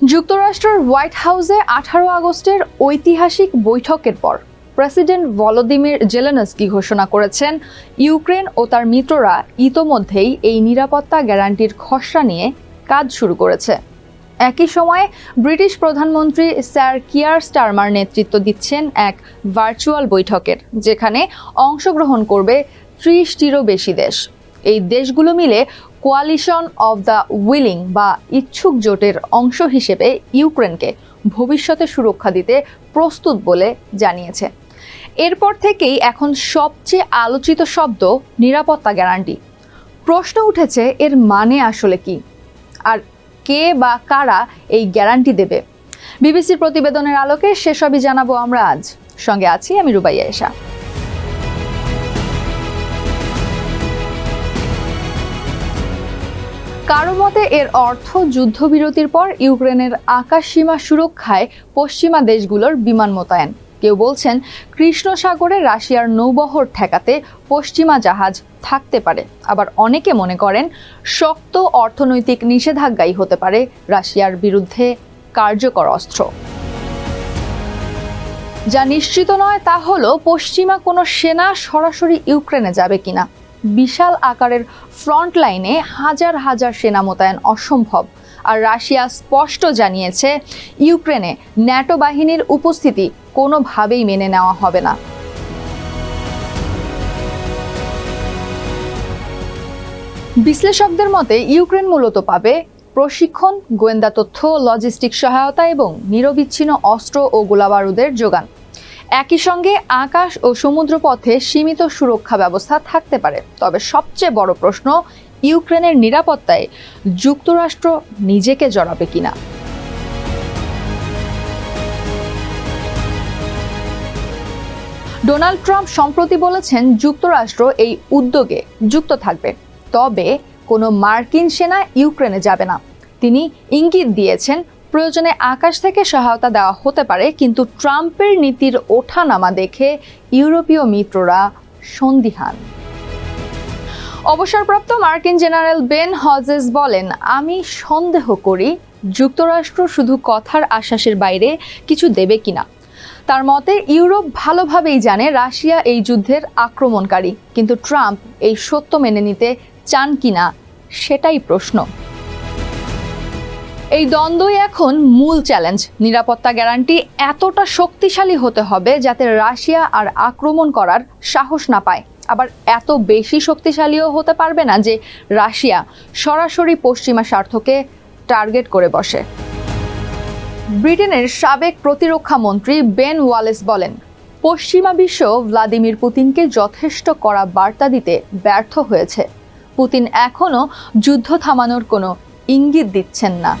যুক্তরাষ্ট্রের হোয়াইট হাউসে আঠারো আগস্টের ঐতিহাসিক বৈঠকের পর প্রেসিডেন্ট ভলোদিমির জেলেনস্কি ঘোষণা করেছেন, ইউক্রেন ও তার মিত্ররা ইতোমধ্যেই এই নিরাপত্তা গ্যারান্টির খসড়া নিয়ে কাজ শুরু করেছে। একই সময়ে ব্রিটিশ প্রধানমন্ত্রী স্যার কিয়ার স্টারমার নেতৃত্ব দিচ্ছেন এক ভার্চুয়াল বৈঠকের, যেখানে অংশগ্রহণ করবে ত্রিশটিরও বেশি দেশ। এই দেশগুলো মিলে কোয়ালিশন অব দ্য উইলিং বা ইচ্ছুক জোটের অংশ হিসেবে ইউক্রেনকে ভবিষ্যতে সুরক্ষা দিতে প্রস্তুত বলে জানিয়েছে। এরপর থেকেই এখন সবচেয়ে আলোচিত শব্দ নিরাপত্তা গ্যারান্টি। প্রশ্ন উঠেছে, এর মানে আসলে কি? আর কে বা কারা এই গ্যারান্টি দেবে? বিবিসির প্রতিবেদনের আলোকে সেসবই জানাব আমরা আজ। সঙ্গে আছি আমি রুবাইয়া এশা। কারও মতে এর অর্থ যুদ্ধবিরতির পর ইউক্রেনের আকাশ সীমা সুরক্ষায় পশ্চিমা দেশগুলোর বিমান মোতায়েন। কেউ বলছেন কৃষ্ণ সাগরে রাশিয়ার নৌবহর ঠেকাতে পশ্চিমা জাহাজ থাকতে পারে। আবার অনেকে মনে করেন শক্ত অর্থনৈতিক নিষেধাজ্ঞাই হতে পারে রাশিয়ার বিরুদ্ধে কার্যকর অস্ত্র। যা নিশ্চিত নয় তা হলো পশ্চিমা কোনো সেনা সরাসরি ইউক্রেনে যাবে কিনা। বিশাল আকারের ফ্রন্ট লাইনে হাজার হাজার সেনা মোতায়েন অসম্ভব। আর রাশিয়া স্পষ্ট জানিয়েছে, ইউক্রেনে ন্যাটো বাহিনীর উপস্থিতি কোনোভাবেই মেনে নেওয়া হবে না। বিশ্লেষকদের মতে, ইউক্রেন মূলত পাবে প্রশিক্ষণ, গোয়েন্দা তথ্য লজিস্টিক সহায়তা এবং নিরবিচ্ছিন্ন অস্ত্র ও গোলাবারুদের যোগান। একই সঙ্গে আকাশ ও সমুদ্রপথে সীমিত সুরক্ষা ব্যবস্থা থাকতে পারে। তবে সবচেয়ে বড় প্রশ্ন, ইউক্রেনের নিরাপত্তায় যুক্তরাষ্ট্র নিজেকে জড়াবে কিনা? ডোনাল্ড ট্রাম্প সম্প্রতি বলেছেন, যুক্তরাষ্ট্র এই উদ্যোগে যুক্ত থাকবে। তবে কোনো মার্কিন সেনা ইউক্রেনে যাবে না। তিনি ইঙ্গিত দিয়েছেন প্রয়োজনে আকাশ থেকে সহায়তা দেওয়া হতে পারে, কিন্তু ট্রাম্পের নীতির ওঠানামা দেখে ইউরোপীয় মিত্ররা সন্দিহান। অবসরপ্রাপ্ত মার্কিন জেনারেল বেন হজেস বলেন, আমি সন্দেহ করি যুক্তরাষ্ট্র শুধু কথার আশ্বাসের বাইরে কিছু দেবে কিনা। তার মতে, ইউরোপ ভালোভাবেই জানে রাশিয়া এই যুদ্ধের আক্রমণকারী, কিন্তু ট্রাম্প এই সত্য মেনে নিতে চান কিনা, সেটাই প্রশ্ন। এই দ্বন্দ্বই এখন মূল চ্যালেঞ্জ নিরাপত্তা গ্যারান্টি এতটা শক্তিশালী হতে হবে যাতে রাশিয়া আর আক্রমণ করার সাহস না পায়। আবার এত বেশি শক্তিশালীও হতে পারবে না যে রাশিয়া সরাসরি পশ্চিমা স্বার্থকে টার্গেট করে বসে। ব্রিটেনের সাবেক প্রতিরক্ষা মন্ত্রী বেন ওয়ালেস বলেন, পশ্চিমা বিশ্ব ভ্লাদিমির পুতিনকে যথেষ্ট করা বার্তা দিতে ব্যর্থ হয়েছে। পুতিন এখনও যুদ্ধ থামানোর কোনো ইঙ্গিত দিচ্ছেন না।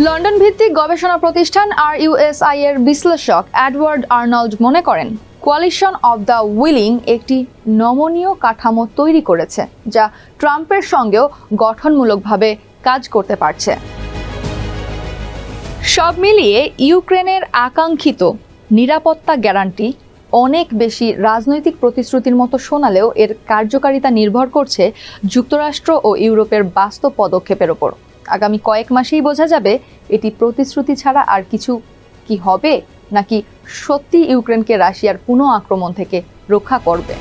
লন্ডন ভিত্তিক গবেষণা প্রতিষ্ঠান আর ইউএসআই এর বিশ্লেষক অ্যাডওয়ার্ড আর্নল্ড মনে করেন, কোয়ালিশন অব দ্য উইলিং একটি নমনীয় কাঠামো তৈরি করেছে, যা ট্রাম্পের সঙ্গেও গঠনমূলকভাবে কাজ করতে পারছে। সব মিলিয়ে ইউক্রেনের আকাঙ্ক্ষিত নিরাপত্তা গ্যারান্টি অনেক বেশি রাজনৈতিক প্রতিশ্রুতির মতো শোনালেও এর কার্যকারিতা নির্ভর করছে যুক্তরাষ্ট্র ও ইউরোপের বাস্তব পদক্ষেপের ওপর। আগামী কয়েক মাসেই বোঝা যাবে এটি প্রতিশ্রুতি ছাড়া আর কিছু কি হবে, নাকি সত্যি ইউক্রেনকে রাশিয়ার পুনঃ আক্রমণ থেকে রক্ষা করবে।